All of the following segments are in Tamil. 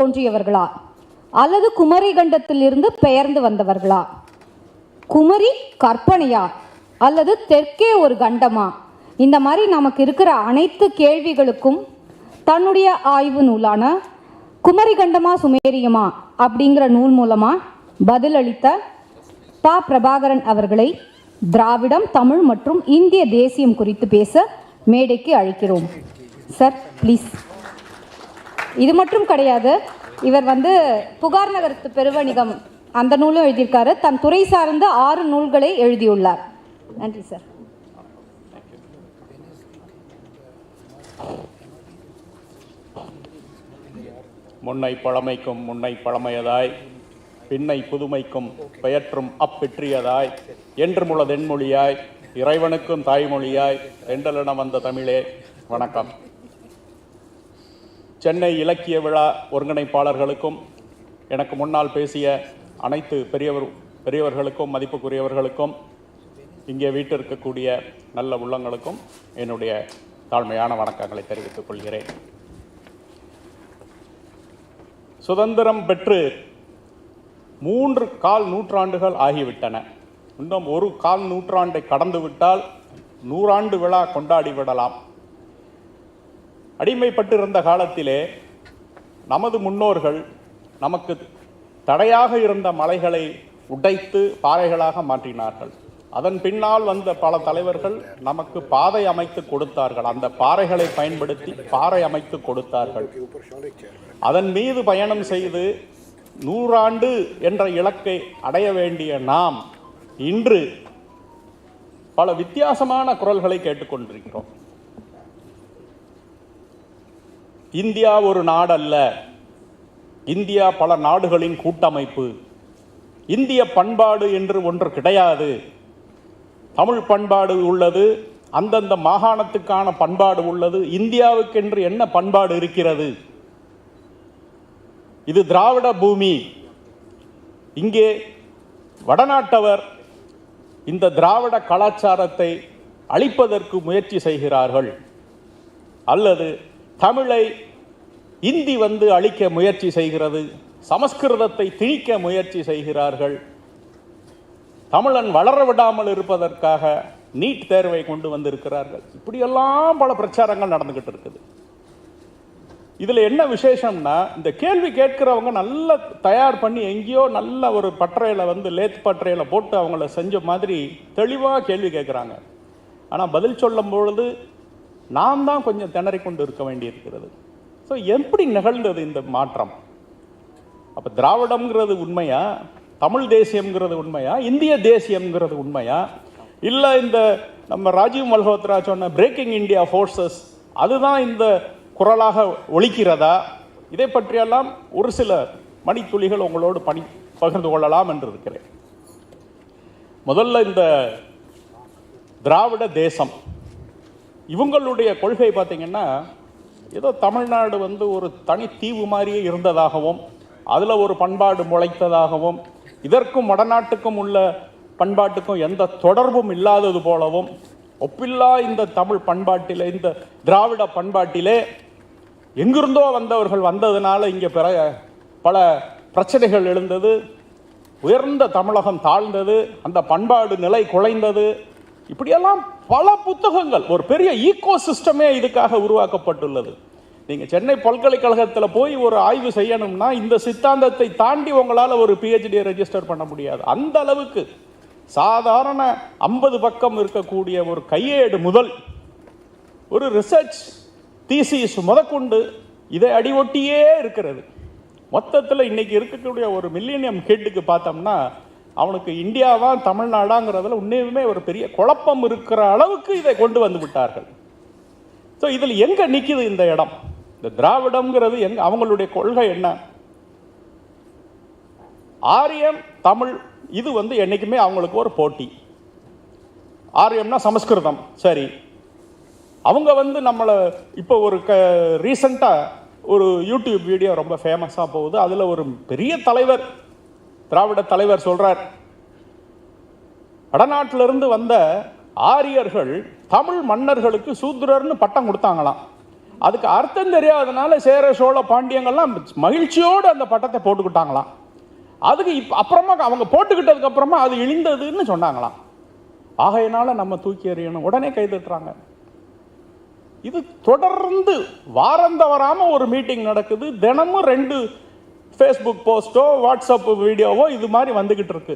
தோன்றியவர்களா? அல்லது குமரி கண்டத்திலிருந்து பெயர்ந்து வந்தவர்களா? குமரி கற்பனையா? அல்லது தெற்கே ஒரு கண்டமா? இந்த மாதிரி நமக்கு இருக்கிற அனைத்து கேள்விகளுக்கும் தன்னுடைய ஆய்வு நூலான குமரி கண்டமா சுமேரியமா அப்படிங்கிற நூல் மூலமா பதிலளித்த பா. பிரபாகரன் அவர்களை திராவிடம் தமிழ் மற்றும் இந்திய தேசியம் குறித்து பேச மேடைக்கு அழைக்கிறோம். சார் ப்ளீஸ் இது மட்டும் கிடையாது. இவர் வந்து புகார் நகரத்து பெருவணிகம் அந்த நூலும் எழுதியிருக்காரு. தன் துறை சார்ந்த ஆறு நூல்களை எழுதியுள்ளார். நன்றி சார். முன்னை பழமைக்கும் முன்னை பழமையதாய் பின்னை புதுமைக்கும் பெயற்றும் அப்பெற்றியதாய் என்று தென்மொழியாய் இறைவனுக்கும் தாய்மொழியாய் ரெண்டலிடம் வந்த தமிழே. வணக்கம். சென்னை இலக்கிய விழா ஒருங்கிணைப்பாளர்களுக்கும் எனக்கு முன்னால் பேசிய அனைத்து பெரியவர் பெரியவர்களுக்கும் மதிப்புக்குரியவர்களுக்கும் இங்கே வீட்டிற்கக்கூடிய நல்ல உள்ளங்களுக்கும் என்னுடைய தாழ்மையான வணக்கங்களை தெரிவித்துக் கொள்கிறேன். சுதந்திரம் பெற்று மூன்று கால் நூற்றாண்டுகள் ஆகிவிட்டன. இன்னும் ஒரு கால் நூற்றாண்டை கடந்துவிட்டால் நூறாண்டு விழா கொண்டாடி விடலாம். அடிமைப்பட்டிருந்த காலத்திலே நமது முன்னோர்கள் நமக்கு தடையாக இருந்த மலைகளை உடைத்து பாறைகளாக மாற்றினார்கள். அதன் பின்னால் வந்த பல தலைவர்கள் நமக்கு பாதை அமைத்து கொடுத்தார்கள். அந்த பாறைகளை பயன்படுத்தி பாறை அமைத்து கொடுத்தார்கள். அதன் மீது பயணம் செய்து நூறாண்டு என்ற இலக்கை அடைய வேண்டிய நாம் இன்று பல வித்தியாசமான குரல்களை கேட்டுக்கொண்டிருக்கிறோம். இந்தியா ஒரு நாடல்ல. இந்தியா பல நாடுகளின் கூட்டமைப்பு. இந்திய பண்பாடு என்று ஒன்று கிடையாது. தமிழ் பண்பாடு உள்ளது அந்தந்த மாகாணத்துக்கான பண்பாடு உள்ளது இந்தியாவுக்கென்று என்ன பண்பாடு இருக்கிறது? இது திராவிட பூமி. இங்கே வடநாட்டவர் இந்த திராவிட கலாச்சாரத்தை அழிப்பதற்கு முயற்சி செய்கிறார்கள். அல்லது தமிழை இந்தி வந்து அழிக்க முயற்சி செய்கிறது சமஸ்கிருதத்தை திணிக்க முயற்சி செய்கிறார்கள். தமிழன் வளர விடாமல் இருப்பதற்காக நீட் தேர்வை கொண்டு வந்திருக்கிறார்கள். இப்படியெல்லாம் பல பிரச்சாரங்கள் நடந்துக்கிட்டு இருக்குது. இதில் என்ன விசேஷம்னா இந்த கேள்வி கேட்கிறவங்க நல்ல தயார் பண்ணி எங்கேயோ நல்ல ஒரு பற்றையில் வந்து லேத் பற்றையில் போட்டு அவங்கள செஞ்ச மாதிரி தெளிவாக கேள்வி கேட்குறாங்க. ஆனால் பதில் சொல்லும் பொழுது நாம் தான் கொஞ்சம் திணறிக்கொண்டு இருக்க வேண்டியிருக்கிறது. ஸோ எப்படி நிகழ்ந்தது இந்த மாற்றம்? அப்போ திராவிடம்ங்கிறது உண்மையா? தமிழ் தேசியம்ங்கிறது உண்மையா? இந்திய தேசியம்ங்கிறது உண்மையா? இல்லை இந்த நம்ம ராஜீவ் மல்ஹோத்ரா சொன்ன பிரேக்கிங் இந்தியா ஃபோர்ஸஸ் அதுதான் இந்த குரலாக ஒழிக்கிறதா இதை பற்றியெல்லாம் ஒரு சில மணித்துளிகள் உங்களோடு பணி பகிர்ந்து கொள்ளலாம் என்று இருக்கிறேன். முதல்ல இந்த திராவிட தேசம். இவங்களுடைய கொள்கை பார்த்தீங்கன்னா ஏதோ தமிழ்நாடு வந்து ஒரு தனி தீவு மாதிரியே இருந்ததாகவும் அதில் ஒரு பண்பாடு முளைத்ததாகவும் இதற்கும் வடநாட்டுக்கும் உள்ள பண்பாட்டுக்கும் எந்த தொடர்பும் இல்லாதது போலவும் ஒப்பில்லா இந்த தமிழ் பண்பாட்டிலே இந்த திராவிட பண்பாட்டிலே எங்கிருந்தோ வந்தவர்கள் வந்ததுனால இங்கே பிற பல பிரச்சனைகள் எழுந்தது உயர்ந்த தமிழகம் தாழ்ந்தது அந்த பண்பாடு நிலை குலைந்தது இப்படியெல்லாம் பல புத்தகங்கள் ஒரு பெரிய ஈகோ சிஸ்டமே இதுக்காக உருவாக்கப்பட்டுள்ளது. நீங்கள் சென்னை பல்கலைக்கழகத்தில் போய் ஒரு ஆய்வு செய்யணும்னா இந்த சித்தாந்தத்தை தாண்டி உங்களால் ஒரு பிஹெச்டியை ரெஜிஸ்டர் பண்ண முடியாது. அந்த அளவுக்கு சாதாரண ஐம்பது பக்கம் இருக்கக்கூடிய ஒரு கையேடு முதல் ஒரு ரிசர்ச் தீசிஸ் முதற்கொண்டு இதை அடிவொட்டியே இருக்கிறது. மொத்தத்தில் இன்னைக்கு இருக்கக்கூடிய ஒரு மில்லினியம் கிட்டுக்கு பார்த்தோம்னா அவனுக்கு இந்தியாவா தமிழ்நாடாங்கிறதுல உண்மையுமே ஒரு பெரிய குழப்பம் இருக்கிற அளவுக்கு இதை கொண்டு வந்து விட்டார்கள். ஸோ இதில் எங்கே நிற்கிது இந்த இடம்? இந்த திராவிடம்ங்கிறது எங்க அவங்களுடைய கொள்கை என்ன? ஆரியம் தமிழ் இது வந்து என்றைக்குமே அவங்களுக்கு ஒரு போட்டி. ஆரியம்னா சமஸ்கிருதம் சரி. அவங்க வந்து நம்மளை இப்போ ஒரு க ரீசண்டாக ஒரு யூடியூப் வீடியோ ரொம்ப ஃபேமஸாக போகுது. அதில் ஒரு பெரிய தலைவர் திராவிட தலைவர் சொல்றார் வடநாட்டிலிருந்து வந்த ஆரியர்கள் தமிழ் மன்னர்களுக்கு சூத்ரர்னு பட்டம் கொடுத்தாங்களாம். அதுக்கு அர்த்தம் தெரியாதனால சேர சோழ பாண்டியங்கள்லாம் மகிழ்ச்சியோடு அந்த பட்டத்தை போட்டுக்கிட்டாங்களாம். அதுக்கு இப் அப்புறமா அவங்க போட்டுக்கிட்டதுக்கு அப்புறமா அது இழிந்ததுன்னு சொன்னாங்களாம். ஆகையினால நம்ம தூக்கி எறியணும். உடனே கை தட்டுறாங்க. இது தொடர்ந்து வாரம் தவறாம ஒரு மீட்டிங் நடக்குது. தினமும் ரெண்டு ஃபேஸ்புக் போஸ்ட்டோ வாட்ஸ்அப் வீடியோவோ இது மாதிரி வந்துக்கிட்டு இருக்கு.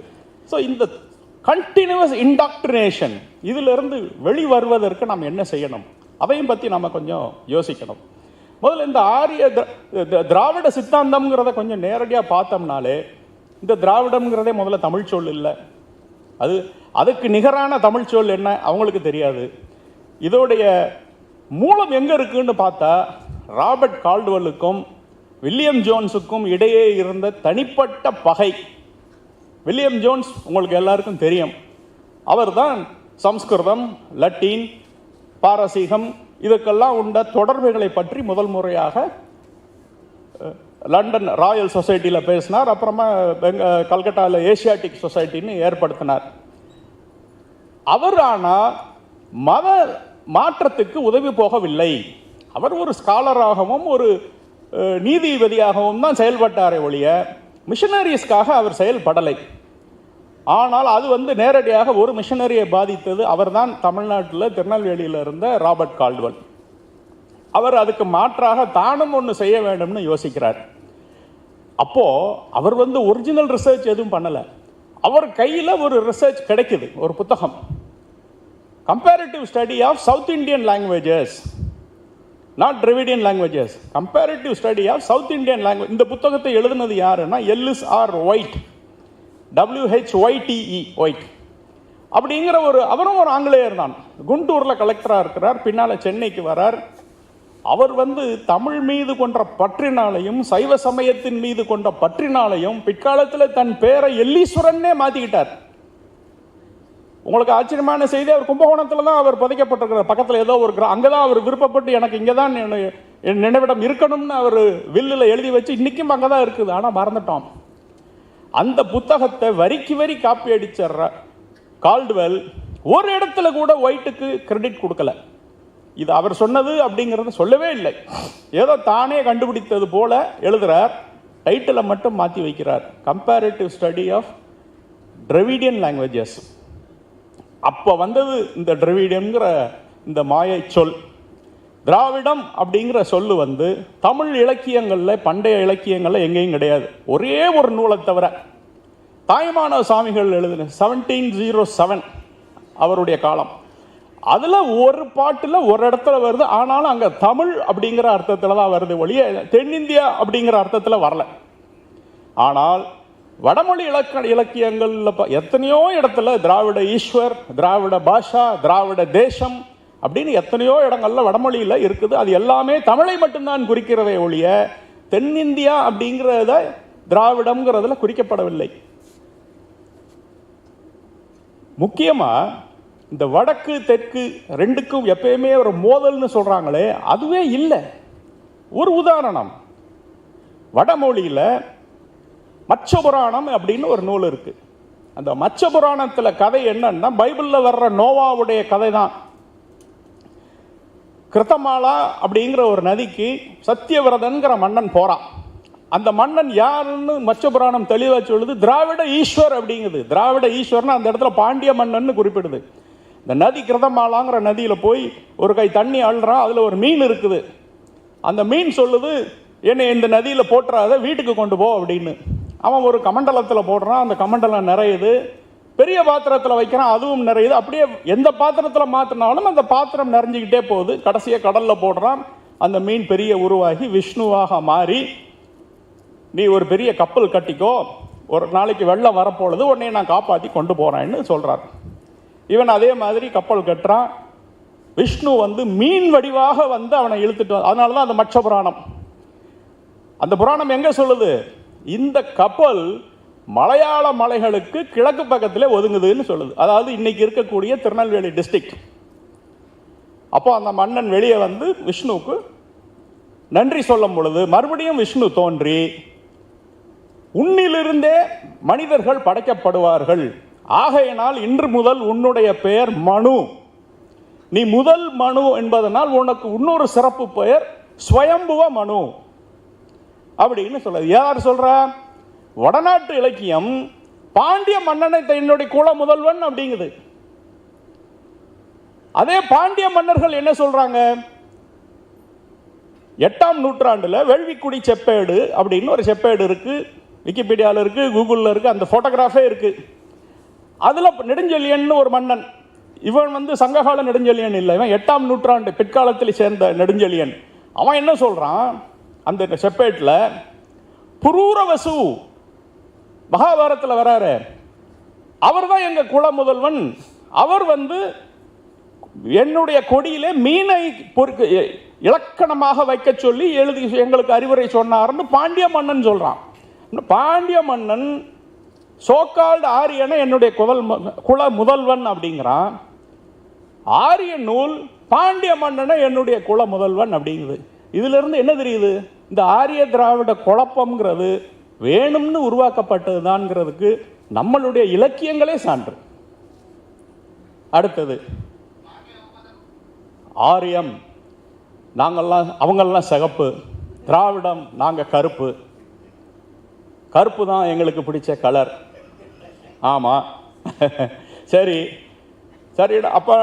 ஸோ இந்த கண்டினியூஸ் இன்டாக்டினேஷன் இதிலிருந்து வெளி வருவதற்கு நாம் என்ன செய்யணும்? அதையும் பற்றி நம்ம கொஞ்சம் யோசிக்கணும். முதல்ல இந்த ஆரிய திராவிட சித்தாந்தம்ங்கிறத கொஞ்சம் நேரடியாக பார்த்தோம்னாலே இந்த திராவிடம்ங்கிறதே முதல்ல தமிழ் சொல் இல்லை. அது அதுக்கு நிகரான தமிழ் சொல் என்ன? அவங்களுக்கு தெரியாது. இதோடைய மூலம் எங்கே இருக்குன்னு பார்த்தா ராபர்ட் கால்டுவெல்லுக்கும் வில்லியம் ஜோன்ஸுக்கும் இடையே இருந்த தனிப்பட்ட பகை. வில்லியம் ஜோன்ஸ் உங்களுக்கு எல்லாருக்கும் தெரியும். அவர்தான் சம்ஸ்கிருதம் லட்டீன் பாரசீகம் இதுக்கெல்லாம் உண்ட தொடர்புகளை பற்றி முதல் முறையாக லண்டன் ராயல் சொசைட்டியில் பேசினார். அப்புறமா பெங்க கல்கட்டாவில் ஏசியாட்டிக் சொசைட்டின்னு ஏற்படுத்தினார். அவர் ஆனால் மத மாற்றத்துக்கு உதவி போகவில்லை. அவர் ஒரு ஸ்காலராகவும் ஒரு நீதிபதியாகவும் தான் செயல்பட்டாரே ஒழிய மிஷனரிஸ்க்காக அவர் செயல்படலை. ஆனால் அது வந்து நேரடியாக ஒரு மிஷனரியை பாதித்தது அவர்தான் தமிழ்நாட்டில் திருநெல்வேலியில் இருந்த ராபர்ட் கால்டுவல். அவர் அதுக்கு மாற்றாக தானும் ஒன்று செய்ய வேண்டும்னு யோசிக்கிறார். அப்போது அவர் வந்து ஒரிஜினல் ரிசர்ச் எதுவும் பண்ணலை. அவர் கையில் ஒரு ரிசர்ச் கிடைக்குது ஒரு புத்தகம். Comparative study of South Indian languages not Dravidian languages comparative study of South Indian language இந்த புத்தகத்தை எழுதுனது யாருன்னா LS R White W H I T E White அப்படிங்கிற ஒரு அவரும் ஒரு ஆங்கிலேயர் தான். குண்டூரில் கலெக்டராக இருக்கிறார். பின்னால் சென்னைக்கு வரார். அவர் வந்து தமிழ் மீது கொண்ட பற்றினாலையும் சைவ சமயத்தின் மீது கொண்ட பற்றினாலையும் பிற்காலத்தில் தன் பேரை எல்லீஸ்வரன்னே மாற்றிக்கிட்டார் உங்களுக்கு ஆச்சரியமான செய்தி அவர் கும்பகோணத்தில் தான் அவர் புதைக்கப்பட்டிருக்கிறார். பக்கத்தில் ஏதோ ஒரு கிரா அங்கே தான் அவர் விருப்பப்பட்டு எனக்கு இங்கே தான் என் நினைவிடம் இருக்கணும்னு அவர் வில்லில் எழுதி வச்சு இன்றைக்கும் அங்கே தான் இருக்குது. ஆனால் மறந்துட்டோம். அந்த புத்தகத்தை வரிக்கு வரி காப்பி அடிச்சிடுற கால்டுவெல் ஒரு இடத்துல கூட ஒயிட்டுக்கு கிரெடிட் கொடுக்கல. இது அவர் சொன்னது அப்படிங்கிறத சொல்லவே இல்லை. ஏதோ தானே கண்டுபிடித்தது போல எழுதுகிறார் டைட்டிலை மட்டும் மாற்றி வைக்கிறார். Comparative study of Dravidian languages அப்போ வந்தது இந்த திராவிடம்ங்கிற இந்த மாயை சொல். திராவிடம் அப்படிங்கிற சொல்லு வந்து தமிழ் இலக்கியங்களில் பண்டைய இலக்கியங்களில் எங்கேயும் கிடையாது. ஒரே ஒரு நூலை தவிர தாய்மானவ சாமிகள் எழுதின செவன்டீன் ஜீரோ செவன் அவருடைய காலம். அதில் ஒரு பாட்டில் ஒரு இடத்துல வருது ஆனாலும் அங்கே தமிழ் அப்படிங்கிற அர்த்தத்தில் தான் வருது ஒழிய தென்னிந்தியா அப்படிங்கிற அர்த்தத்தில் வரல. ஆனால் வடமொழி இலக்க இலக்கியங்களில் எத்தனையோ இடத்துல திராவிட ஈஸ்வர் திராவிட பாஷா திராவிட தேசம் அப்படின்னு எத்தனையோ இடங்கள்ல வடமொழியில் இருக்குது. அது எல்லாமே தமிழை மட்டும்தான் குறிக்கிறதே ஒழிய தென்னிந்தியா அப்படிங்கிறத திராவிடம்ங்கிறதுல குறிக்கப்படவில்லை. முக்கியமா இந்த வடக்கு தெற்கு ரெண்டுக்கும் எப்பயுமே ஒரு மோதல்னு சொல்றாங்களே அதுவே இல்லை. ஒரு உதாரணம். வடமொழியில மச்ச புராணம் அப்படின்னு ஒரு நூல் இருக்குது அந்த மச்ச புராணத்தில் கதை என்னன்னா பைபிளில் வர்ற நோவாவுடைய கதை தான். கிருத்தமாலா அப்படிங்கிற ஒரு நதிக்கு சத்தியவிரதன்கிற மன்னன் போகிறான் அந்த மன்னன் யாருன்னு மச்ச புராணம் சொல்லுது திராவிட ஈஸ்வர் அப்படிங்குது. திராவிட ஈஸ்வர்னு அந்த இடத்துல பாண்டிய மன்னன் குறிப்பிடுது. இந்த நதி கிருதமாலாங்கிற நதியில் போய் ஒரு கை தண்ணி அழுறான் அதில் ஒரு மீன் இருக்குது. அந்த மீன் சொல்லுது என்னை இந்த நதியில் போட்டுறாத வீட்டுக்கு கொண்டு போ அப்படின்னு. அவன் ஒரு கமண்டலத்தில் போடுறான் அந்த கமண்டலம் நிறையுது. பெரிய பாத்திரத்தில் வைக்கிறான் அதுவும் நிறையுது. அப்படியே எந்த பாத்திரத்தில் மாற்றினாலும் அந்த பாத்திரம் நிறைஞ்சிக்கிட்டே போகுது. கடைசியாக கடலில் போடுறான். அந்த மீன் பெரிய உருவாகி விஷ்ணுவாக மாறி நீ ஒரு பெரிய கப்பல் கட்டிக்கோ. ஒரு நாளைக்கு வெள்ளம் வரப்போகுது உடனே நான் காப்பாற்றி கொண்டு போகிறேன்னு சொல்கிறார் இவன் அதே மாதிரி கப்பல் கட்டுறான். விஷ்ணு வந்து மீன் வடிவாக வந்து அவனை இழுத்துட்டு அதனால தான் அந்த மட்ச புராணம். அந்த புராணம் எங்கே சொல்லுது? இந்த கப்பல் மலையாள மலைகளுக்கு கிழக்கு பக்கத்தில் ஒதுங்குதுன்னு சொல்லுது. அதாவது இன்னைக்கு இருக்கக்கூடிய திருநெல்வேலி டிஸ்ட்ரிக்ட் அப்போ அந்த மன்னன் வெளியே வந்து விஷ்ணுவுக்கு நன்றி சொல்லும் பொழுது மறுபடியும் விஷ்ணு தோன்றி உன்னிலிருந்தே மனிதர்கள் படைக்கப்படுவார்கள். ஆகையினால் இன்று முதல் உன்னுடைய பெயர் மனு. நீ முதல் மனு என்பதனால் உனக்கு இன்னொரு சிறப்பு பெயர் ஸ்வயம்புவ மனு. அப்படின்னு சொல்லுது யார் சொல்கிறா வடநாட்டு இலக்கியம் பாண்டிய மன்னனை தன்னுடைய குல முதல்வன் அப்படிங்குது. அதே பாண்டிய மன்னர்கள் என்ன சொல்றாங்க? எட்டாம் நூற்றாண்டுல வேள்விக்குடி செப்பேடு அப்படின்னு ஒரு செப்பேடு இருக்கு. விக்கிபீடியாவில் இருக்கு கூகுளில் இருக்கு அந்த போட்டோகிராஃபே இருக்கு. அதில் நெடுஞ்செழியன் ஒரு மன்னன். இவன் வந்து சங்ககால நெடுஞ்செழியன் இல்லை. இவன் எட்டாம் நூற்றாண்டு பிற்காலத்தில் சேர்ந்த நெடுஞ்செழியன். அவன் என்ன சொல்றான்? அந்த செப்பேட்டில் புரூரவசு மகாபாரத்தில் வராரு. அவர் தான் எங்கள் குல முதல்வன். அவர் வந்து என்னுடைய கொடியிலே மீனை பொறுக்க இ- இலக்கணமாக வைக்க சொல்லி எழுதி எங்களுக்கு அறிவுரை சொன்னார்னு பாண்டிய மன்னன் சொல்கிறான் இந்த பாண்டிய மன்னன் சோக்கால்டு ஆரியனை என்னுடைய குதல் குல முதல்வன் அப்படிங்கிறான். ஆரிய நூல் பாண்டிய மன்னனை என்னுடைய குல முதல்வன் அப்படிங்குது. இதுல இருந்து என்ன தெரியுது? இந்த ஆரிய திராவிட குழப்பம்ங்கிறது வேணும்னு உருவாக்கப்பட்டதுதான்ங்கிறதுக்கு நம்மளுடைய இலக்கியங்களே சான்று. அடுத்தது ஆரியம். நாங்கள்லாம் அவங்கெல்லாம் சிகப்பு. திராவிடம் நாங்கள் கருப்பு. கருப்பு தான் எங்களுக்கு பிடிச்ச கலர் ஆமாம் சரி. சரி அப்போ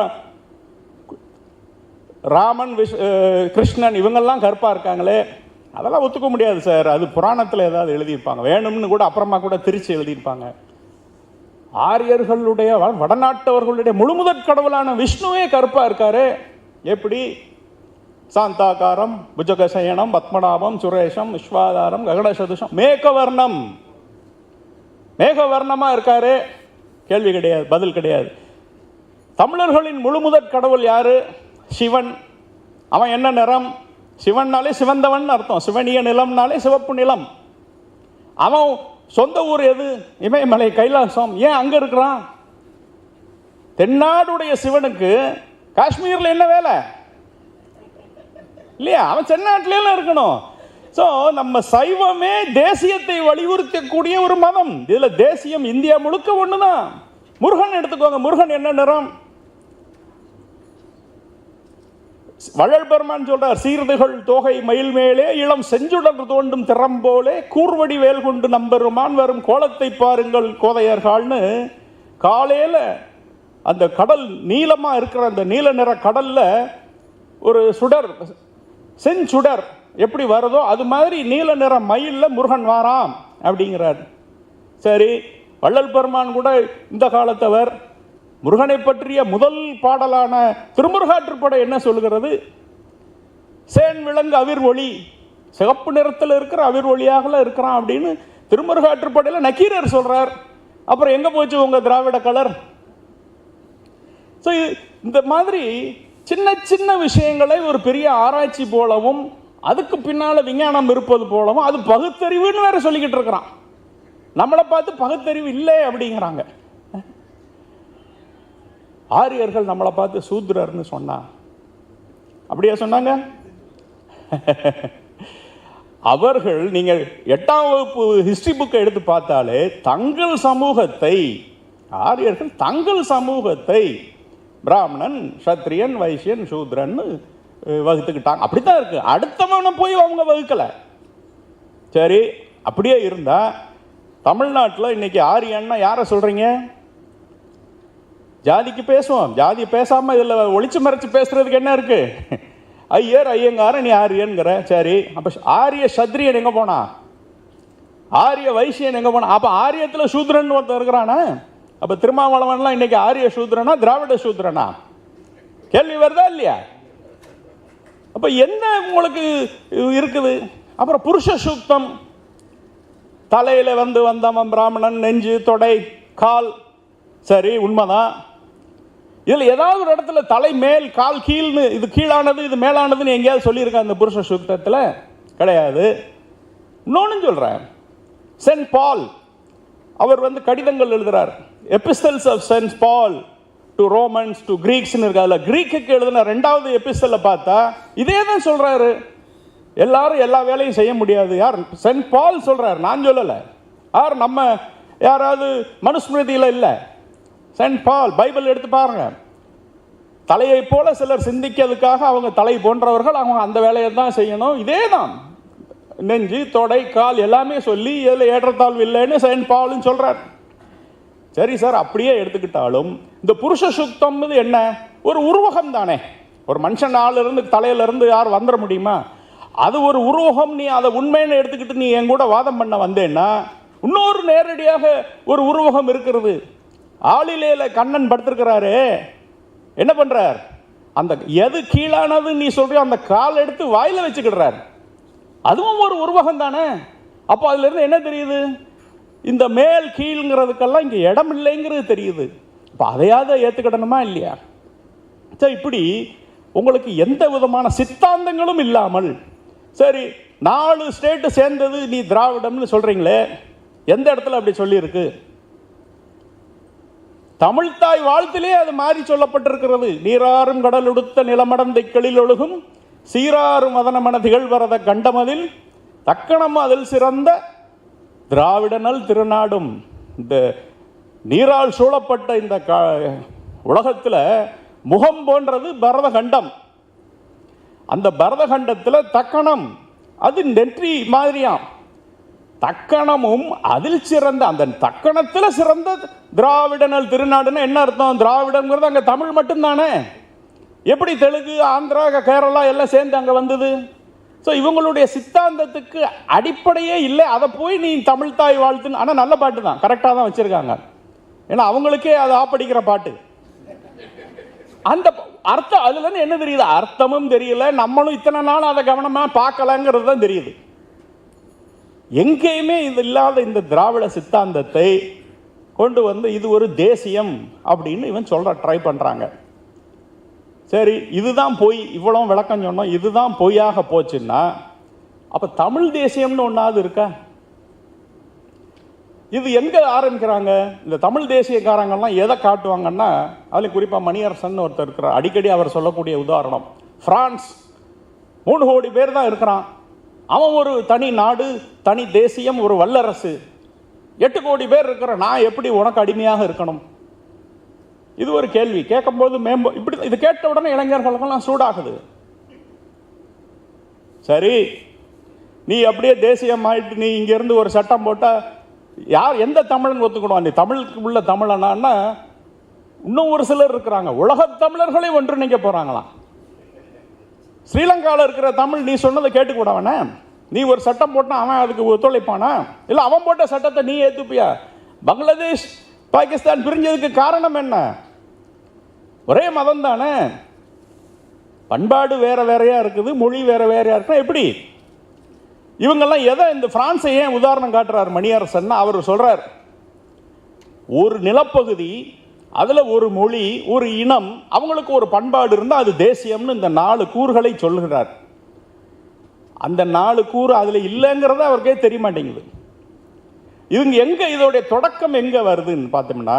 ராமன் விஷ் கிருஷ்ணன் இவங்கெல்லாம் கருப்பாக இருக்காங்களே. அதெல்லாம் ஒத்துக்க முடியாது சார். அது புராணத்தில் ஏதாவது எழுதியிருப்பாங்க. வேணும்னு கூட அப்புறமா கூட திருச்சி எழுதியிருப்பாங்க. ஆரியர்களுடைய வடநாட்டவர்களுடைய முழுமுதற் கடவுளான விஷ்ணுவே கருப்பாக இருக்காரு. எப்படி? சாந்தாகாரம் புஜகசயனம் பத்மநாபம் சுரேஷம் விஸ்வாதாரம் ககடசதுஷம் மேகவர்ணம். மேகவர்ணமா இருக்காரு? கேள்வி கிடையாது பதில் கிடையாது. தமிழர்களின் முழுமுதற் கடவுள் யாரு? சிவன் அவன் என்ன நிறம்? சிவன்னாலே சிவந்தவன் அர்த்தம். சிவனிய நிலம்னாலே சிவப்பு நிலம். அவன் சொந்த ஊர் எது? இமயமலை கைலாசம். ஏன் அங்க இருக்கிறான்? தென்னாடுடைய சிவனுக்கு காஷ்மீர்ல என்ன வேலை? இல்லையா? அவன் தென்னாட்டில இருக்கணும். ஸோ நம்ம சைவமே தேசியத்தை வலியுறுத்தக்கூடிய ஒரு மதம். இதில் தேசியம் இந்தியா முழுக்க ஒண்ணுதான். முருகன் எடுத்துக்கோங்க. முருகன் என்ன நிறம்? வள்ளல் பெருமான் சொல்றார் சீர்துகள் தோகை மயில் மேலே இளம் செஞ்சுடர் தோண்டும் திறம்போலே கூர்வடி வேல் கொண்டு நம்பெருமான் வரும் கோலத்தை பாருங்கள் கோதையர்கள்னு. காலையில் அந்த கடல் நீளமாக இருக்கிற அந்த நீல நிற கடலில் ஒரு சுடர் செஞ்சுடர் எப்படி வருதோ அது மாதிரி நீல நிற மயிலில் முருகன் வாராம் அப்படிங்கிறார். சரி வள்ளல் பெருமான் கூட இந்த காலத்தவர் முருகனை பற்றிய முதல் பாடலான திருமுருகாற்றுப்படை என்ன சொல்கிறது சேன் விலங்கு அவிர் ஒளி சிகப்பு நிறத்தில் இருக்கிற அவிர் ஒளியாக இருக்கிறான் அப்படின்னு திருமுருகாற்றுப்படையில் நக்கீரர் சொல்கிறார் அப்புறம் எங்கே போச்சு உங்கள் திராவிட கலர்? ஸோ இந்த மாதிரி சின்ன சின்ன விஷயங்களை ஒரு பெரிய ஆராய்ச்சி போலவும் அதுக்கு பின்னால் விஞ்ஞானம் இருப்பது போலவும் அது பகுத்தறிவுன்னு வேற சொல்லிக்கிட்டு இருக்கிறான். நம்மளை பார்த்து பகுத்தறிவு இல்லை அப்படிங்கிறாங்க. ஆரியர்கள் நம்மளை பார்த்து சூத்ரர்னு சொன்னான் அப்படியா சொன்னாங்க? அவர்கள் நீங்கள் எட்டாம் வகுப்பு ஹிஸ்டரி புக்கை எடுத்து பார்த்தாலே தங்கள் சமூகத்தை ஆரியர்கள் தங்கள் சமூகத்தை பிராமணன் சத்திரியன் வைசியன் சூத்ரன்னு வகுத்துக்கிட்டாங்க. அப்படித்தான் இருக்கு. அடுத்தவனை போய் அவங்க வகுக்கலை. சரி அப்படியே இருந்தா தமிழ்நாட்டில் இன்னைக்கு ஆரியன்னா யாரை சொல்றீங்க? ஜாதிக்கு பேசுவோம். ஜாதி பேசாம இதில் ஒளிச்சு மறைச்சு பேசுறதுக்கு என்ன இருக்கு? ஐயர் ஐயங்கார நீ ஆரியன்கிற. சரி அப்ப ஆரிய சத்ரியன் எங்க போனா? ஆரிய வைசியன் எங்க போனா? அப்ப ஆரியத்தில் சூத்ரன் ஒருத்தர் இருக்கிறானா. அப்ப திருமாவளவன்லாம் இன்னைக்கு ஆரிய சூத்ரனா திராவிட சூத்ரனா? கேள்வி வருதா இல்லையா? அப்ப என்ன உங்களுக்கு இருக்குது? அப்புறம் புருஷ சூக்தம். தலையில வந்து வந்தவன் பிராமணன் நெஞ்சு தொடை கால். சரி உண்மைதான். இதில் ஏதாவது ஒரு இடத்துல தலை மேல் கால் கீழ்னு இது கீழானது இது மேலானதுன்னு எங்கேயாவது சொல்லியிருக்கா அந்த புருஷ சுத்தத்தில் கிடையாது. இன்னொன்னு சொல்கிறேன் சென்ட் பால் அவர் வந்து கடிதங்கள் எழுதுகிறார் epistles of Saint Paul to Romans to கிரீக்ஸ்னு இருக்கு. அதில் கிரீக்குக்கு எழுதின ரெண்டாவது எபிஸ்டலில் பார்த்தா இதே தான் சொல்கிறாரு எல்லாரும் எல்லா வேலையும் செய்ய முடியாது. யார்? சென்ட் பால் சொல்கிறார் நான் சொல்லலை. யார்? நம்ம யாராவது மனுஸ்மிருதியில் இல்லை. சென்ட் பால் பைபிள் எடுத்து பாருங்க. தலையை போல சிலர் சிந்திக்கிறதுக்காக அவங்க தலை போன்றவர்கள் அவங்க அந்த வேலையை தான் செய்யணும். இதே தான். நெஞ்சு தொடை கால் எல்லாமே சொல்லி இதில் ஏற்றத்தாழ்வு இல்லைன்னு சென்ட் பால்னு சொல்கிறார் சரி சார் அப்படியே எடுத்துக்கிட்டாலும் இந்த புருஷ சுத்தம் என்ன? ஒரு உருவகம் தானே. ஒரு மனுஷன் நாள்ல தலையிலிருந்து யார் வந்துட முடியுமா? அது ஒரு உருவகம் நீ அதை உண்மைன்னு எடுத்துக்கிட்டு நீ என் கூட வாதம் பண்ண வந்தேன்னா இன்னொரு நேரடியாக ஒரு உருவகம் இருக்கிறது. ஆளிலேல கண்ணன் படுத்திருக்கிறாரு. என்ன பண்ணுறார் அந்த எது கீழானது நீ சொல்கிறியோ அந்த கால் எடுத்து வாயில வச்சுக்கிடுறார். அதுவும் ஒரு உருவகம் தானே? அப்போ அதுல இருந்து என்ன தெரியுது? இந்த மேல் கீழ்ங்கிறதுக்கெல்லாம் இங்கே இடம் இல்லைங்கிறது தெரியுது. இப்போ அதையாவது ஏற்றுக்கிடணுமா இல்லையா? சரி இப்படி உங்களுக்கு எந்த விதமான சித்தாந்தங்களும் இல்லாமல் சரி நாலு ஸ்டேட்டு சேர்ந்தது நீ திராவிடம்னு சொல்கிறீங்களே எந்த இடத்துல அப்படி சொல்லியிருக்கு? தமிழ்தாய் வாழ்த்திலே அது மாறி சொல்லப்பட்டிருக்கிறது. நீராறும் கடல் உடுத்த நிலமடந்தை இக்களில் ஒழுகும். சீராறும் மதனமன திகழ்வரத கண்டமதில் தக்கணம் அதில் சிறந்த திராவிடனல் திருநாடும். இந்த நீரால் சூழப்பட்ட இந்த க- உலகத்தில் முகம் போன்றது பரதகண்டம். அந்த பரதகண்டத்தில் தக்கணம் அது நெற்றி மாதிரியாம். தக்கணமும் அதில் சிறந்த அந்த தக்கணத்தில் சிறந்த திராவிடனல் திருநாடுன்னு என்ன அர்த்தம்? திராவிடங்கிறது அங்கே தமிழ் மட்டும்தானே? எப்படி தெலுங்கு ஆந்திரா கேரளா எல்லாம் சேர்ந்து அங்கே வந்தது? ஸோ இவங்களுடைய சித்தாந்தத்துக்கு அடிப்படையே இல்லை. அதை போய் நீ தமிழ் தாய் வாழ்த்துன்னு ஆனால் நல்ல பாட்டு தான். கரெக்டாக தான் வச்சுருக்காங்க. ஏன்னா அவங்களுக்கே அது ஆப்படிக்கிற பாட்டு. அந்த அர்த்தம் அதுலேருந்து என்ன தெரியுது? அர்த்தமும் தெரியல. நம்மளும் இத்தனை நாள் அதை கவனமாக பார்க்கலங்கிறது தான் தெரியுது. எங்கேயுமே இது இல்லாத இந்த திராவிட சித்தாந்தத்தை கொண்டு வந்து இது ஒரு தேசியம் அப்படின்னு இவன் சொல்கிற ட்ரை பண்ணுறாங்க சரி இதுதான் பொய் இவ்வளோ விளக்கம் சொன்னோம் இதுதான் பொய்யாக போச்சுன்னா அப்போ தமிழ் தேசியம்னு ஒன்றாவது இருக்கா? இது எங்கே ஆரம்பிக்கிறாங்க? இந்த தமிழ் தேசியக்காரங்கள்லாம் எதை காட்டுவாங்கன்னா அதில் குறிப்பாக மணியரசன் ஒருத்தர் இருக்கிறார். அடிக்கடி அவர் சொல்லக்கூடிய உதாரணம் ஃப்ரான்ஸ் மூணு கோடி பேர் தான் இருக்கிறான். அவன் ஒரு தனி நாடு தனி தேசியம் ஒரு வல்லரசு. எட்டு கோடி பேர் இருக்கிற நான் எப்படி உனக்கு அடிமையாக இருக்கணும்? இது ஒரு கேள்வி. கேட்கும்போது மேம்போ இப்படி இது கேட்ட உடனே இளைஞர்களுக்கெல்லாம் சூடாகுது. சரி நீ அப்படியே தேசியம் ஆயிட்டு நீ இங்கேருந்து ஒரு சட்டம் போட்ட யார் எந்த தமிழன் ஒத்துக்கணும் நீ தமிழுக்கு உள்ள தமிழனான்னா இன்னும் ஒரு சிலர் இருக்கிறாங்க. உலகத் தமிழர்களை ஒன்றிணைக்க போகிறாங்களாம் ஸ்ரீலங்காவில் இருக்கிற தமிழ் நீ சொன்னதை கேட்டுக்கூட நீ ஒரு சட்டம் போட்டால் அவன் அதுக்கு ஒத்துழைப்பானா? இல்லை அவன் போட்ட சட்டத்தை நீ ஏற்றுப்பியா பங்களாதேஷ் பாகிஸ்தான் பிரிஞ்சதுக்கு காரணம் என்ன? ஒரே மதம் தானே. பண்பாடு வேறு வேறையாக இருக்குது மொழி வேறு வேறையாக இருக்கு எப்படி? இவங்கெல்லாம் எதை இந்த ஃப்ரான்ஸை ஏன் உதாரணம் காட்டுறார் மணியரசன் அவர் சொல்கிறார் ஒரு நிலப்பகுதி அதில் ஒரு மொழி ஒரு இனம் அவங்களுக்கு ஒரு பண்பாடு இருந்தால் அது தேசியம்னு இந்த நாலு கூறுகளை சொல்லுகிறார். அந்த நாலு கூறு அதில் இல்லைங்கிறத அவருக்கே தெரிய மாட்டேங்குது. இவங்க எங்கே இதோடைய தொடக்கம் எங்கே வருதுன்னு பார்த்தோம்னா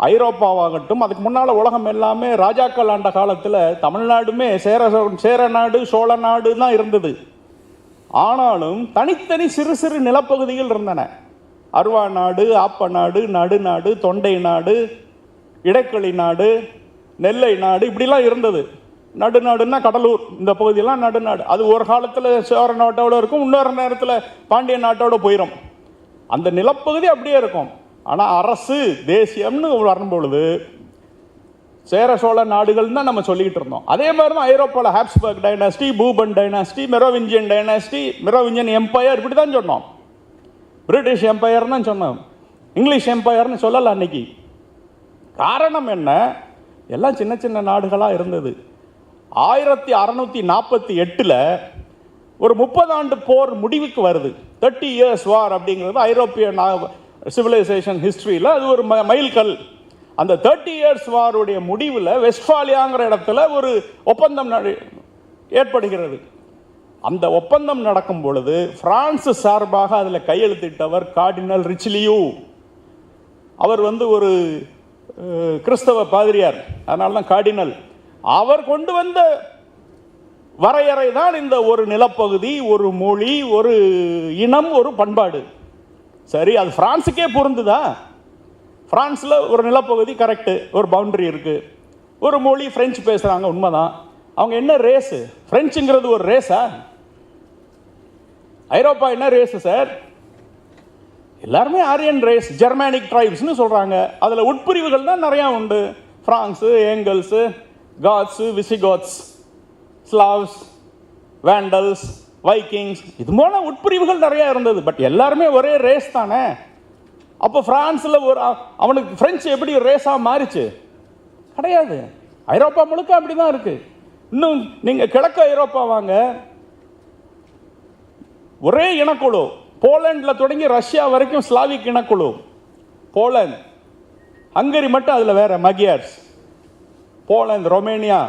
ஐரோப்பாவாகட்டும் அதுக்கு முன்னால உலகம் எல்லாமே ராஜாக்கள் ஆண்ட காலத்தில் தமிழ்நாடுமே சேர சேர நாடு சோழ நாடு தான் இருந்தது. ஆனாலும் தனித்தனி சிறு சிறு நிலப்பகுதிகள் இருந்தன. அருவா நாடு ஆப்ப நாடு நடுநாடு தொண்டை நாடு இடைக்களி நாடு நெல்லை நாடு இப்படிலாம் இருந்தது. நடுநாடுன்னா கடலூர். இந்த பகுதியெல்லாம் நடுநாடு அது ஒரு காலத்தில் சேர நாட்டோட இருக்கும் இன்னொரு நேரத்தில் பாண்டிய நாட்டோட போயிடும் அந்த நிலப்பகுதி அப்படியே இருக்கும். ஆனால் அரசு தேசியம்னு வரும்பொழுது சேர சோழ நாடுகள் தான் நம்ம சொல்லிக்கிட்டு இருந்தோம். அதே மாதிரி தான் ஐரோப்பாவில் Habsburg dynasty Bourbon dynasty Merovingian dynasty Merovingian empire இப்படி தான் சொன்னோம். பிரிட்டிஷ் எம்பையர்னு சொன்னோம் இங்கிலீஷ் எம்பையர்னு சொல்லலை அன்னைக்கு. காரணம் என்ன? எல்லாம் சின்ன சின்ன நாடுகளாக இருந்தது. ஆயிரத்தி அறநூற்றி நாற்பத்தி எட்டில் ஒரு முப்பது ஆண்டு போர் முடிவுக்கு வருது. தேர்ட்டி இயர்ஸ் வார் அப்படிங்கிறது ஐரோப்பிய சிவிலைசேஷன் ஹிஸ்ட்ரியில் அது ஒரு ம- மைல்கல். அந்த தேர்ட்டி இயர்ஸ் வாருடைய முடிவில் வெஸ்ட்ஃபாலியாங்கிற இடத்துல ஒரு ஒப்பந்தம் ஏற்படுகிறது. அந்த ஒப்பந்தம் நடக்கும் பொழுது பிரான்ஸ் சார்பாக அதில் கையெழுத்திட்டவர் கார்டினல் ரிச்லியூ. அவர் வந்து ஒரு கிறிஸ்தவ பாதிரியார். அதனால தான் கார்டினல். அவர் கொண்டு வந்த வரையறை தான் இந்த ஒரு நிலப்பகுதி ஒரு மொழி ஒரு இனம் ஒரு பண்பாடு. சரி அது பிரான்ஸுக்கே பொருந்துதா? பிரான்ஸில் ஒரு நிலப்பகுதி கரெக்டு ஒரு பவுண்டரி இருக்குது ஒரு மொழி ஃப்ரெஞ்சு பேசுகிறாங்க உண்மைதான். அவங்க என்ன ரேஸு ஃப்ரெஞ்சுங்கிறது ஒரு ரேஸா ஐரோப்பா என்ன ரேஸு சார்? எல்லாருமே ஆரியன் ரேஸ் ஜெர்மானிக் ட்ரைப்ஸ்னு சொல்கிறாங்க அதில் உட்பிரிவுகள் தான் நிறையா உண்டு. Franks Angles Goths Visigoths Slavs Vandals Vikings இது போல உட்பிரிவுகள் நிறையா இருந்தது. பட் எல்லாருமே ஒரே ரேஸ் தானே? அப்போ ஃப்ரான்ஸில் ஒரு அவனுக்கு ஃப்ரெஞ்சு எப்படி ரேஸாக மாறிச்சு? கிடையாது. ஐரோப்பா முழுக்க அப்படி தான் இருக்குது இன்னும் நீங்கள் கிழக்கு ஐரோப்பா வாங்க. ஒரே இனக்குழு. போலண்டில் தொடங்கி ரஷ்யா வரைக்கும் ஸ்லாவிக் இனக்குழு. போலந்து ஹங்கரி மட்டும் அதில் வேற Magyars. Poland Romania.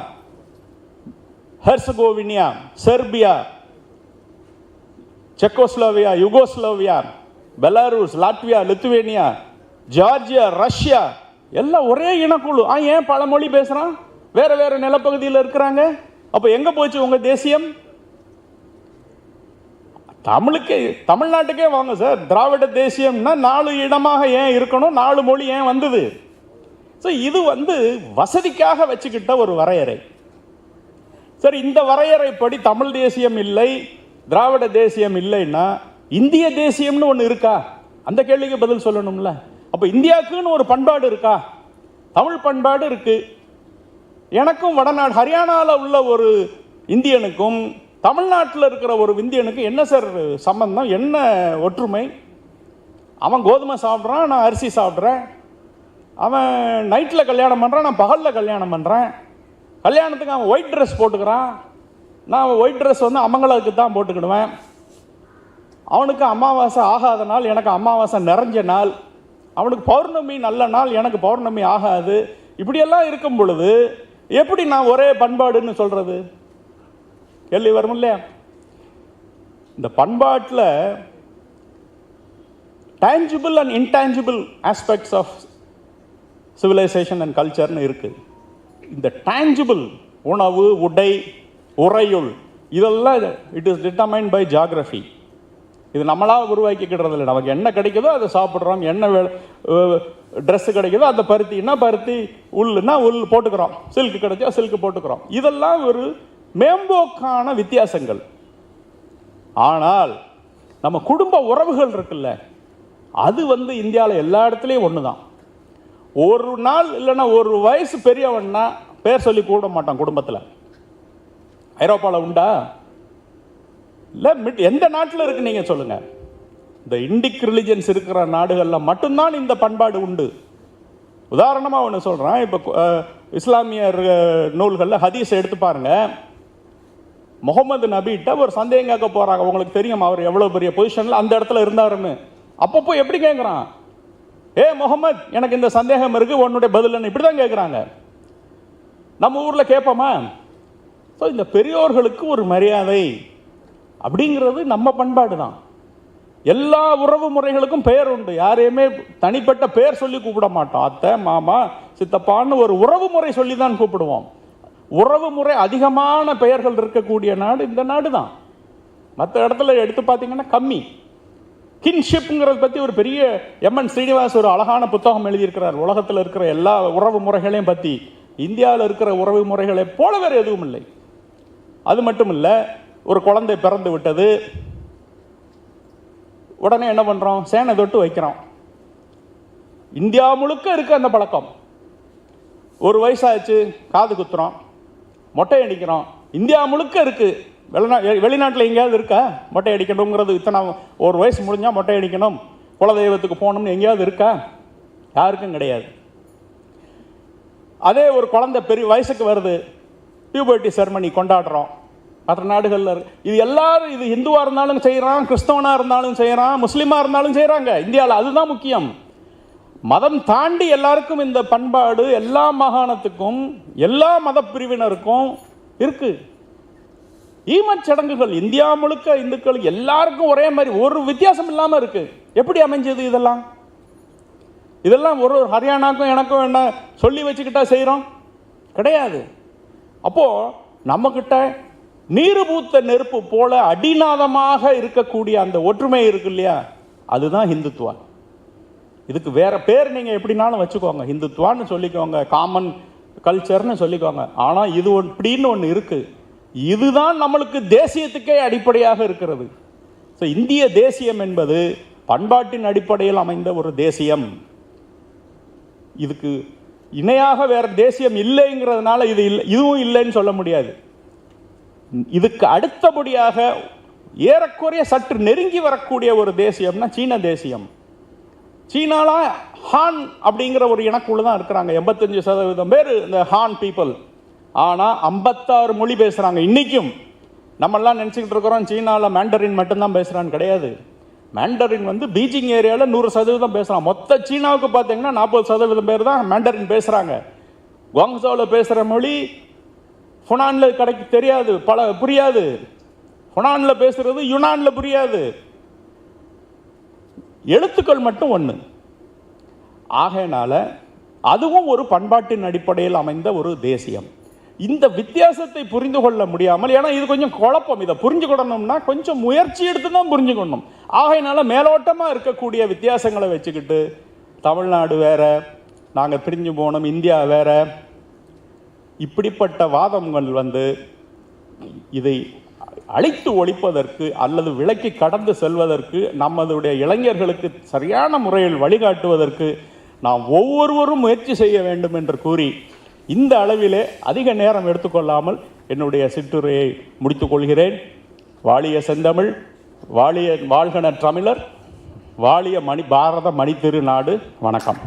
Herzegovina Serbia. Czechoslovakia Yugoslavia. Belarus Latvia Lithuania. Georgia Russia. எல்லாம் ஒரே இனக்குழு. ஆ ஏன் பல மொழி பேசுகிறான் வேறு வேறு நிலப்பகுதியில் இருக்கிறாங்க. அப்போ எங்கே போச்சு உங்கள் தேசியம்? தமிழுக்கே தமிழ்நாட்டுக்கே வாங்க சார் திராவிட தேசியம்னா நாலு இடமாக ஏன் இருக்கணும்? நாலு மொழி ஏன் வந்தது? ஸோ இது வந்து வசதிக்காக வச்சுக்கிட்ட ஒரு வரையறை. சரி இந்த வரையறைப்படி தமிழ் தேசியம் இல்லை திராவிட தேசியம் இல்லைன்னா இந்திய தேசியம்னு ஒன்று இருக்கா? அந்த கேள்விக்கு பதில் சொல்லணும்ல. அப்போ இந்தியாவுக்குன்னு ஒரு பண்பாடு இருக்கா? தமிழ் பண்பாடு இருக்குது எனக்கும் வடநாடு ஹரியானாவில் உள்ள ஒரு இந்தியனுக்கும் தமிழ்நாட்டில் இருக்கிற ஒரு விந்தியனுக்கு என்ன சார் சம்பந்தம்? என்ன ஒற்றுமை? அவன் கோதுமை சாப்பிட்றான் நான் அரிசி சாப்பிட்றேன். அவன் நைட்டில் கல்யாணம் பண்ணுறான் நான் பகலில் கல்யாணம் பண்ணுறேன் கல்யாணத்துக்கு அவன் ஒயிட் ட்ரெஸ் போட்டுக்கிறான். நான் ஒயிட் ட்ரெஸ் வந்து அமங்கலத்துக்கு தான் போட்டுக்கிடுவேன். அவனுக்கு அமாவாசை ஆகாத நாள் எனக்கு அமாவாசை நிறைஞ்ச நாள். அவனுக்கு பௌர்ணமி நல்ல நாள் எனக்கு பௌர்ணமி ஆகாது. இப்படியெல்லாம் இருக்கும் பொழுது எப்படி நான் ஒரே பண்பாடுன்னு சொல்கிறது கேள்வி வரும் இல்லையா இந்த பண்பாட்டில் tangible and intangible aspects of civilisation and கல்ச்சர்னு இருக்குது இந்த டேஞ்சிபிள் உணவு உடை உறையுள் இதெல்லாம் it is determine by geography இது நம்மளாக உருவாக்கிக்கிறது இல்லை நமக்கு என்ன கிடைக்குதோ அதை சாப்பிட்றோம். என்ன ட்ரெஸ் கிடைக்குதோ அந்த பருத்தின்னா பருத்தி உள்னா உள் போட்டுக்கிறோம். சில்க் கிடைச்சா சில்க் போட்டுக்கிறோம். இதெல்லாம் ஒரு மேம்போக்கான வித்தியாசங்கள். ஆனால் நம்ம குடும்ப உறவுகள் இருக்குல்ல அது வந்து இந்தியாவில் எல்லா இடத்துலையும் ஒன்று தான் ஒரு நாள் இல்லைன்னா ஒரு வயசு பெரியவன்னா பேர் சொல்லி கூட மாட்டான் குடும்பத்தில். ஐரோப்பாவில் உண்டா? இல்லை மிட் எந்த நாட்டில் இருக்கு நீங்கள் சொல்லுங்கள் இந்த இண்டிக் ரிலிஜன்ஸ் இருக்கிற நாடுகளில் மட்டும்தான் இந்த பண்பாடு உண்டு. உதாரணமாக ஒன்று சொல்கிறேன் இப்போ இஸ்லாமியர் நூல்களில் ஹதீஸை எடுத்து பாருங்கள் முகமது நபிகிட்ட ஒரு சந்தேகம் கேட்க போகிறாங்க உங்களுக்கு தெரியும் அவர் எவ்வளோ பெரிய பொசிஷனில் அந்த இடத்துல இருந்தாருன்னு. அப்பப்போ எப்படி கேட்குறான் ஏ முகமது எனக்கு இந்த சந்தேகம் இருக்கு உன்னுடைய பதில் இப்படி தான் கேட்குறாங்க நம்ம ஊரில் கேட்போமா? ஸோ இந்த பெரியோர்களுக்கு ஒரு மரியாதை அப்படிங்கிறது நம்ம பண்பாடு தான் எல்லா உறவு முறைகளுக்கும் பெயர் உண்டு. யாரையுமே தனிப்பட்ட பெயர் சொல்லி கூப்பிட மாட்டோம். அத்தை மாமா சித்தப்பான்னு ஒரு உறவு முறை சொல்லி தான் கூப்பிடுவோம். உறவு முறை அதிகமான பெயர்கள் இருக்கக்கூடிய நாடு இந்த நாடு தான் மற்ற இடத்துல எடுத்து பார்த்தீங்கன்னா கம்மி. கின்ஷிப்புங்கிறத பற்றி ஒரு பெரிய எம்என் ஸ்ரீனிவாஸ் ஒரு அழகான புத்தகம் எழுதியிருக்கிறார். உலகத்தில் இருக்கிற எல்லா உறவு முறைகளையும் பற்றி இந்தியாவில் இருக்கிற உறவு முறைகளை போல வேறு எதுவும் இல்லை. அது மட்டும் இல்லை ஒரு குழந்தை பிறந்து விட்டது. உடனே என்ன பண்ணுறோம் சேனை தொட்டு வைக்கிறோம். இந்தியா முழுக்க இருக்க அந்த பழக்கம். ஒரு வயசாச்சு காது குத்துறோம். மொட்டை அடிக்கிறோம். இந்தியா முழுக்க இருக்குது வெளிநா வெளிநாட்டில் எங்கேயாவது இருக்கா? மொட்டை அடிக்கணுங்கிறது இத்தனை ஒரு வயசு முடிஞ்சால் மொட்டை அடிக்கணும். குலதெய்வத்துக்கு போகணும்னு எங்கேயாவது இருக்கா? யாருக்கும் கிடையாது. அதே ஒரு குழந்தை பெரிய வயசுக்கு வருது. பியூபர்ட்டி செரமனி கொண்டாடுறோம். மற்ற நாடுகளில் இருக்கு இது எல்லாரும் இது இந்துவாக இருந்தாலும் செய்கிறான் கிறிஸ்தவனாக இருந்தாலும் செய்கிறான் முஸ்லீமாக இருந்தாலும் செய்கிறாங்க இந்தியாவில் அதுதான் முக்கியம். மதம் தாண்டி எல்லாருக்கும் இந்த பண்பாடு எல்லா மாகாணத்துக்கும் எல்லா மத பிரிவினருக்கும் இருக்கு ஈமச்சடங்குகள் இந்தியா முழுக்க இந்துக்கள் எல்லாருக்கும் ஒரே மாதிரி ஒரு வித்தியாசம் இல்லாமல் இருக்கு. எப்படி அமைஞ்சது இதெல்லாம்? இதெல்லாம் ஒரு ஒரு ஹரியானாக்கும் எனக்கும் என்ன சொல்லி வச்சுக்கிட்டா செய்கிறோம் கிடையாது. அப்போ நம்மக்கிட்ட நீருபூத்த நெருப்பு போல அடிநாதமாக இருக்கக்கூடிய அந்த ஒற்றுமை இருக்கு இல்லையா? அதுதான் ஹிந்துத்துவம் இதுக்கு வேறு பேர் நீங்கள் எப்படினாலும் வச்சுக்கோங்க. ஹிந்துத்துவான்னு சொல்லிக்கோங்க. காமன் கல்ச்சர்னு சொல்லிக்கோங்க. ஆனால் இது ஒன் இப்படின்னு ஒன்று இருக்குது இதுதான் நம்மளுக்கு தேசியத்துக்கே அடிப்படையாக இருக்கிறது. ஸோ இந்திய தேசியம் என்பது பண்பாட்டின் அடிப்படையில் அமைந்த ஒரு தேசியம். இதுக்கு இணையாக வேற தேசியம் இல்லைங்கிறதுனால இது இல்லை இதுவும் இல்லைன்னு சொல்ல முடியாது. இதுக்கு அடுத்தபடியாக ஏறக்குறைய சற்று நெருங்கி வரக்கூடிய ஒரு தேசியம்னா சீன தேசியம். சீனால ஹான் அப்படிங்கிற ஒரு இனக்குழு தான் இருக்கிறாங்க. எண்பத்தஞ்சு சதவீதம் பேர் இந்த ஹான் பீப்புள் ஆனால் ஐம்பத்தாறு மொழி பேசுகிறாங்க இன்றைக்கும் நம்மெல்லாம் நினச்சிக்கிட்டு இருக்கிறோம் சீனாவில் மேண்டரின் மட்டும்தான் பேசுகிறான்னு கிடையாது. மேண்டரின் வந்து பீஜிங் ஏரியாவில் நூறு சதவீதம் பேசுகிறான் மொத்த சீனாவுக்கு பார்த்தீங்கன்னா நாற்பது சதவீதம் பேர் தான் மேண்டரின் பேசுகிறாங்க குவாங்ஸோவில் பேசுகிற மொழி ஃபுனானில் கிடைக்கு தெரியாது பல புரியாது. ஃபுனானில் பேசுகிறது யுனானில் புரியாது. எழுத்துக்கள் மட்டும் ஒன்று ஆகையினால் அதுவும் ஒரு பண்பாட்டின் அடிப்படையில் அமைந்த ஒரு தேசியம். இந்த வித்தியாசத்தை புரிந்து கொள்ள முடியாமல் ஏன்னா இது கொஞ்சம் குழப்பம். இதை புரிஞ்சுக்கிடணும்னா கொஞ்சம் முயற்சி எடுத்து தான் புரிஞ்சுக்கணும். ஆகையினால மேலோட்டமாக இருக்கக்கூடிய வித்தியாசங்களை வச்சுக்கிட்டு தமிழ்நாடு வேற நாங்கள் பிரிஞ்சு போனோம் இந்தியா வேற இப்படிப்பட்ட வாதங்கள் வந்து இதை அழித்து ஒழிப்பதற்கு அல்லது விலக்கி கடந்து செல்வதற்கு நமதுடைய இளைஞர்களுக்கு சரியான முறையில் வழிகாட்டுவதற்கு நாம் ஒவ்வொருவரும் முயற்சி செய்ய வேண்டும் என்று கூறி இந்த அளவிலே அதிக நேரம் எடுத்துக்கொள்ளாமல் என்னுடைய சிற்றுரையை முடித்துக்கொள்கிறேன் வாழிய செந்தமிழ் வாழிய வாழ்கன தமிழர் வாழிய மணி பாரத மணி திருநாடு வணக்கம்.